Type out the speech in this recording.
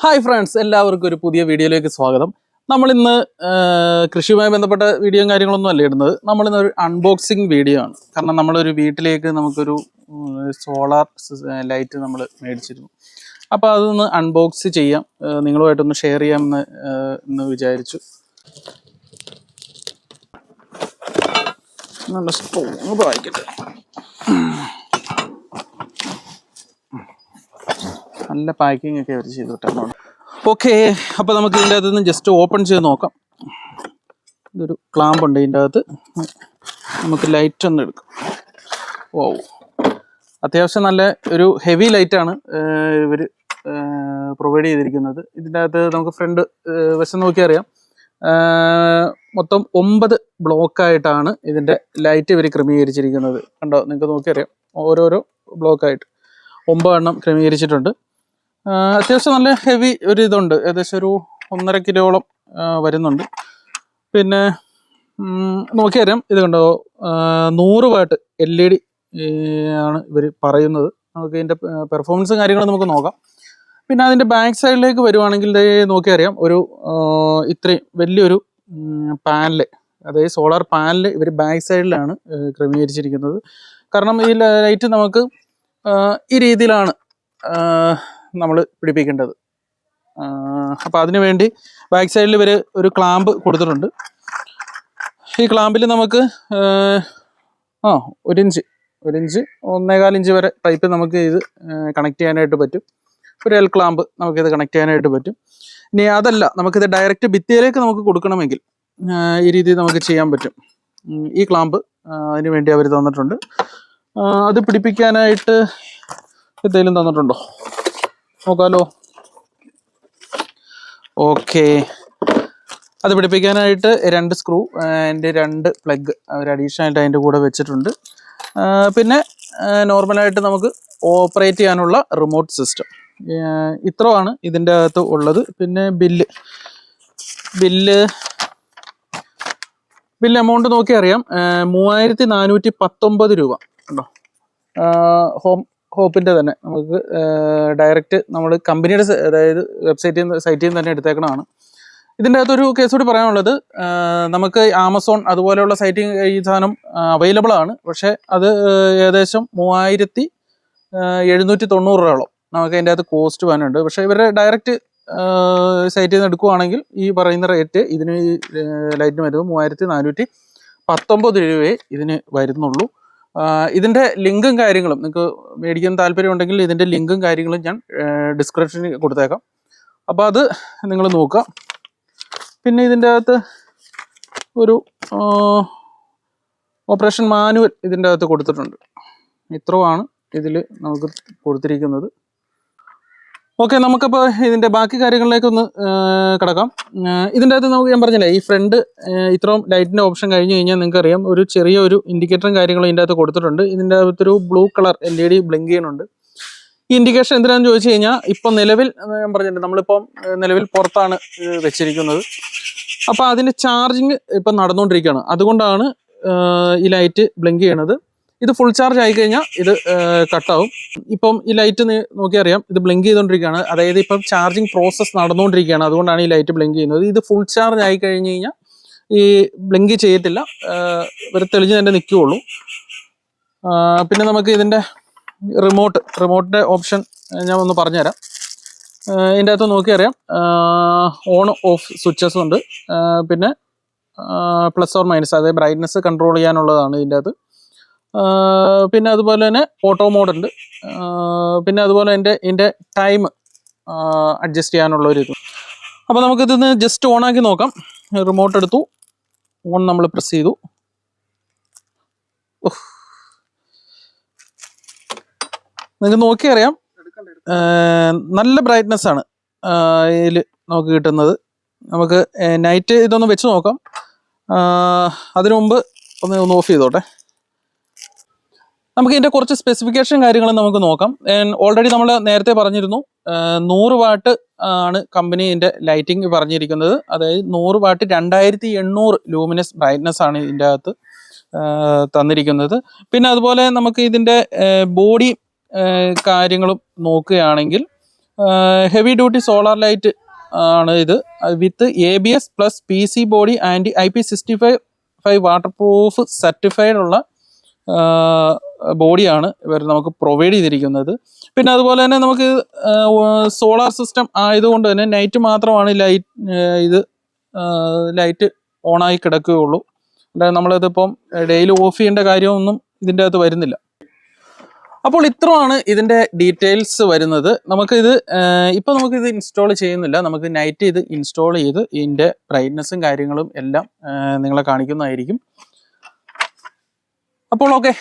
Hi friends എല്ലാവർക്കും ഒരു പുതിയ വീഡിയോയിലേക്ക് സ്വാഗതം. നമ്മൾ ഇന്ന് കൃഷിയുമായി ബന്ധപ്പെട്ട വീഡിയോയും കാര്യങ്ങളൊന്നും അല്ല ഇടുന്നത്. നമ്മളിന്ന് ഒരു അൺബോക്സിങ് വീഡിയോ ആണ്. കാരണം നമ്മളൊരു വീട്ടിലേക്ക് നമുക്കൊരു സോളാർ ലൈറ്റ് നമ്മൾ മേടിച്ചിരുന്നു. അപ്പോൾ അതൊന്ന് അൺബോക്സ് ചെയ്യാം. നിങ്ങളുമായിട്ടൊന്ന് ഷെയർ ചെയ്യാമെന്ന് എന്ന് വിചാരിച്ചു. നല്ല സ്ട്രോങ് വായിക്കട്ടെ നല്ല പാക്കിംഗ് ഒക്കെ അവർ ചെയ്തു വിട്ടാണ് ഓക്കെ അപ്പോൾ നമുക്ക് ഇതിന്റെ അകത്ത് നിന്ന് ജസ്റ്റ് ഓപ്പൺ ചെയ്ത് നോക്കാം. ഇതൊരു ക്ലാമ്പ് ഉണ്ട് ഇതിന്റെ അകത്ത്. നമുക്ക് ലൈറ്റ് ഒന്ന് എടുക്കാം. ഓ അത്യാവശ്യം നല്ല ഒരു ഹെവി ലൈറ്റാണ് ഇവർ പ്രൊവൈഡ് ചെയ്തിരിക്കുന്നത്. ഇതിന്റെ അകത്ത് നമുക്ക് ഫ്രണ്ട് വശം നോക്കി അറിയാം. മൊത്തം ഒമ്പത് ബ്ലോക്കായിട്ടാണ് ഇതിന്റെ ലൈറ്റ് ഇവർ ക്രമീകരിച്ചിരിക്കുന്നത്. കണ്ടോ? നിങ്ങൾക്ക് നോക്കിയറിയാം ഓരോരോ ബ്ലോക്കായിട്ട് ഒമ്പതെണ്ണം ക്രമീകരിച്ചിട്ടുണ്ട്. അത്യാവശ്യം നല്ല ഹെവി ഒരു ഇതുണ്ട്. ഏകദേശം ഒരു ഒന്നര കിലോളം വരുന്നുണ്ട്. പിന്നെ നോക്കിയറിയാം ഇത് കണ്ടോ? നൂറ് വാട്ട് എൽ ഇ ഡി ആണ് ഇവർ പറയുന്നത്. നമുക്ക് ഇതിന്റെ പെർഫോമൻസും കാര്യങ്ങളും നമുക്ക് നോക്കാം. പിന്നെ അതിന്റെ ബാക്ക് സൈഡിലേക്ക് വരുവാണെങ്കിൽ നോക്കി നോക്കിയറിയാം ഒരു ഇത്രയും വലിയൊരു പാനൽ അതായത് സോളാർ പാനൽ ഇവർ ബാക്ക് സൈഡിലാണ് ക്രമീകരിച്ചിരിക്കുന്നത്. കാരണം ഈ ലൈറ്റ് നമുക്ക് ഈ രീതിയിലാണ് നമ്മൾ പിടിപ്പിക്കേണ്ടത്. അപ്പോൾ അതിനു വേണ്ടി ബാക്ക് സൈഡിൽ ഇവർ ഒരു ക്ലാമ്പ് കൊടുത്തിട്ടുണ്ട്. ഈ ക്ലാമ്പിൽ നമുക്ക് ആ ഒരു ഇഞ്ച് ഒരു ഇഞ്ച് ഒന്നേകാൽ ഇഞ്ച് വരെ പൈപ്പ് നമുക്ക് ഇത് കണക്ട് ചെയ്യാനായിട്ട് പറ്റും. ഒരു എൽ ക്ലാമ്പ് നമുക്കിത് കണക്ട് ചെയ്യാനായിട്ട് പറ്റും. ഇനി അതല്ല നമുക്കിത് ഡയറക്റ്റ് ഭിത്തിയിലേക്ക് നമുക്ക് കൊടുക്കണമെങ്കിൽ ഈ രീതിയിൽ നമുക്ക് ചെയ്യാൻ പറ്റും. ഈ ക്ലാമ്പ് അതിനു അതിന് വേണ്ടി അവർ തന്നിട്ടുണ്ട്. അത് പിടിപ്പിക്കാനായിട്ട് എന്തെങ്കിലും തന്നിട്ടുണ്ടോ? നോക്കാലോ. ഓക്കെ. അത് പിടിപ്പിക്കാനായിട്ട് രണ്ട് സ്ക്രൂ അതിന്റെ രണ്ട് പ്ലഗ് അവർ അഡീഷണൽ ആയിട്ട് അതിന്റെ കൂടെ വെച്ചിട്ടുണ്ട്. പിന്നെ നോർമലായിട്ട് നമുക്ക് ഓപ്പറേറ്റ് ചെയ്യാനുള്ള റിമോട്ട് സിസ്റ്റം. ഇത്രയാണ് ഇതിന്റെ അകത്ത് ഉള്ളത്. പിന്നെ ബില്ല്. ബില്ല് ബില്ല് എമൗണ്ട് നോക്കി അറിയാം മൂവായിരത്തി നാനൂറ്റി പത്തൊമ്പത് രൂപ. ഉണ്ടോ ഹോം ഹോപ്പിന്റെ തന്നെ. നമുക്ക് ഡയറക്റ്റ് നമ്മൾ കമ്പനിയുടെ അതായത് വെബ്സൈറ്റിൽ നിന്ന് സൈറ്റിൽ നിന്ന് തന്നെ എടുത്തേക്കണതാണ്. ഇതിന്റെ അകത്തൊരു കേസ് കൂടി പറയാനുള്ളത് നമുക്ക് ആമസോൺ അതുപോലെയുള്ള സൈറ്റിൽ ഈ സാധനം അവൈലബിൾ ആണ്. പക്ഷേ അത് ഏകദേശം മൂവായിരത്തി എഴുന്നൂറ്റി തൊണ്ണൂറ് രൂപയോളം നമുക്ക് അതിന്റെ അകത്ത് കോസ്റ്റ് വരാനുണ്ട് പക്ഷേ ഇവരുടെ ഡയറക്റ്റ് സൈറ്റിൽ നിന്ന് എടുക്കുവാണെങ്കിൽ ഈ പറയുന്ന റേറ്റ് ഇതിന് ലൈറ്റിന് വരുന്നത് മൂവായിരത്തി നാനൂറ്റി പത്തൊമ്പത് രൂപയെ ഇതിന് വരുന്നുള്ളൂ. ഇതിന്റെ ലിങ്കും കാര്യങ്ങളും നിങ്ങൾക്ക് മേടിക്കാൻ താല്പര്യം ഉണ്ടെങ്കിൽ ഇതിന്റെ ലിങ്കും കാര്യങ്ങളും ഞാൻ ഡിസ്ക്രിപ്ഷനിൽ കൊടുത്തേക്കാം. അപ്പോൾ അത് നിങ്ങൾ നോക്കുക. പിന്നെ ഇതിന്റെ അകത്ത് ഒരു ഓപ്പറേഷൻ മാനുവൽ ഇതിന്റെ അകത്ത് കൊടുത്തിട്ടുണ്ട്. ഇത്രയുമാണ് ഇതിൽ നമുക്ക് കൊടുത്തിരിക്കുന്നത്. ഓക്കെ നമുക്കപ്പോൾ ഇതിന്റെ ബാക്കി കാര്യങ്ങളിലേക്ക് ഒന്ന് കിടക്കാം. ഇതിന്റെ അകത്ത് നമുക്ക് ഞാൻ പറഞ്ഞില്ലേ ഈ ഫ്രണ്ട് ഇത്രയും ലൈറ്റിന്റെ ഓപ്ഷൻ കഴിഞ്ഞ് കഴിഞ്ഞാൽ നിങ്ങൾക്ക് അറിയാം ഒരു ചെറിയ ഒരു ഇൻഡിക്കേറ്ററും കാര്യങ്ങളും ഇതിന്റെ അകത്ത് കൊടുത്തിട്ടുണ്ട്. ഇതിന്റെ അകത്തൊരു blue colour L E D blink ചെയ്യുന്നുണ്ട്. ഈ ഇൻഡിക്കേഷൻ എന്തിനാന്ന് ചോദിച്ചു കഴിഞ്ഞാൽ ഇപ്പം നിലവിൽ ഞാൻ പറഞ്ഞിട്ടുണ്ട് നമ്മളിപ്പം നിലവിൽ പുറത്താണ് വെച്ചിരിക്കുന്നത്. അപ്പോൾ അതിന്റെ ചാർജിങ് ഇപ്പം നടന്നുകൊണ്ടിരിക്കുകയാണ്. അതുകൊണ്ടാണ് ഈ ലൈറ്റ് ബ്ലിങ്ക് ചെയ്യണത് ഇത് ഫുൾ ചാർജ് ആയി കഴിഞ്ഞാൽ ഇത് കട്ടാവും ഇപ്പം ഈ ലൈറ്റ് നോക്കിയറിയാം ഇത് ബ്ലിങ്ക് ചെയ്തുകൊണ്ടിരിക്കുകയാണ് അതായത് ഇപ്പം ചാർജിങ് പ്രോസസ്സ് നടന്നുകൊണ്ടിരിക്കുകയാണ് അതുകൊണ്ടാണ് ഈ ലൈറ്റ് ബ്ലിങ്ക് ചെയ്യുന്നത്. ഇത് ഫുൾ ചാർജ് ആയി കഴിഞ്ഞ് കഴിഞ്ഞാൽ ഈ ബ്ലിങ്ക് ചെയ്യത്തില്ല. ഒരു തെളിഞ്ഞ് തന്നെ നിൽക്കുകയുള്ളൂ പിന്നെ നമുക്ക് ഇതിന്റെ റിമോട്ട് റിമോട്ടിന്റെ ഓപ്ഷൻ ഞാൻ ഒന്ന് പറഞ്ഞുതരാം. ഇതിന്റെ അകത്ത് നോക്കി അറിയാം ഓൺ ഓഫ് സ്വിച്ചസ് ഉണ്ട്. പിന്നെ പ്ലസ് ഓർ മൈനസ് അതായത് ബ്രൈറ്റ്നസ് കൺട്രോൾ ചെയ്യാനുള്ളതാണ് ഇതിന്റെ അകത്ത്. പിന്നെ അതുപോലെ തന്നെ ഓട്ടോ മോഡൽ ഉണ്ട്. പിന്നെ അതുപോലെ എന്റെ ഇതിന്റെ ടൈം അഡ്ജസ്റ്റ് ചെയ്യാനുള്ള ഒരു ഇത്. അപ്പോൾ നമുക്കിതൊന്ന് ജസ്റ്റ് ഓൺ ആക്കി നോക്കാം. റിമോട്ട് എടുത്തു. ഓൺ നമ്മൾ പ്രസ് ചെയ്തു. നിങ്ങൾക്ക് നോക്കി അറിയാം. നല്ല ബ്രൈറ്റ്നെസ് ആണ്. ഇതിൽ നമുക്ക് കിട്ടുന്നത്. നമുക്ക് നൈറ്റ് ഇതൊന്ന് വെച്ച് നോക്കാം. അതിനു മുമ്പ് ഒന്ന് ഒന്ന് ഓഫ് ചെയ്തോട്ടെ. നമുക്ക് ഇതിന്റെ കുറച്ച് സ്പെസിഫിക്കേഷൻ കാര്യങ്ങൾ നമുക്ക് നോക്കാം. ഓൾറെഡി നമ്മൾ നേരത്തെ പറഞ്ഞിരുന്നു നൂറ് വാട്ട് ആണ് കമ്പനി ഇതിന്റെ ലൈറ്റിംഗ് പറഞ്ഞിരിക്കുന്നത്. അതായത് നൂറ് വാട്ട് രണ്ടായിരത്തി എണ്ണൂറ് ലൂമിനസ് ബ്രൈറ്റ്നസ് ആണ് ഇതിന്റെ അകത്ത് തന്നിരിക്കുന്നത്. പിന്നെ അതുപോലെ നമുക്ക് ഇതിന്റെ ബോഡി കാര്യങ്ങളും നോക്കുകയാണെങ്കിൽ ഹെവി ഡ്യൂട്ടി സോളാർ ലൈറ്റ് ആണ് ഇത്. With A B S plus P C body and I P sixty five five waterproof certified ഉള്ള ബോഡിയാണ് ഇവർ നമുക്ക് പ്രൊവൈഡ് ചെയ്തിരിക്കുന്നത്. പിന്നെ അതുപോലെ തന്നെ നമുക്ക് സോളാർ സിസ്റ്റം ആയതുകൊണ്ട് തന്നെ നൈറ്റ് മാത്രമാണ് ലൈറ്റ് ഇത് ലൈറ്റ് ഓണായി കിടക്കുകയുള്ളൂ. അല്ലാതെ നമ്മളിതിപ്പം ഡെയിലി ഓഫ് ചെയ്യേണ്ട കാര്യമൊന്നും ഇതിന്റെ അകത്ത് വരുന്നില്ല. അപ്പോൾ ഇത്രയാണ് ഇതിന്റെ ഡീറ്റെയിൽസ് വരുന്നത്. നമുക്കിത് ഇപ്പോൾ നമുക്കിത് ഇൻസ്റ്റാൾ ചെയ്യുന്നില്ല. നമുക്ക് നൈറ്റ് ഇത് ഇൻസ്റ്റാൾ ചെയ്ത് ഇതിന്റെ ബ്രൈറ്റ്നസ്സും കാര്യങ്ങളും എല്ലാം നിങ്ങളെ കാണിക്കുന്നതായിരിക്കും. അപ്പോൾ ഓക്കെ.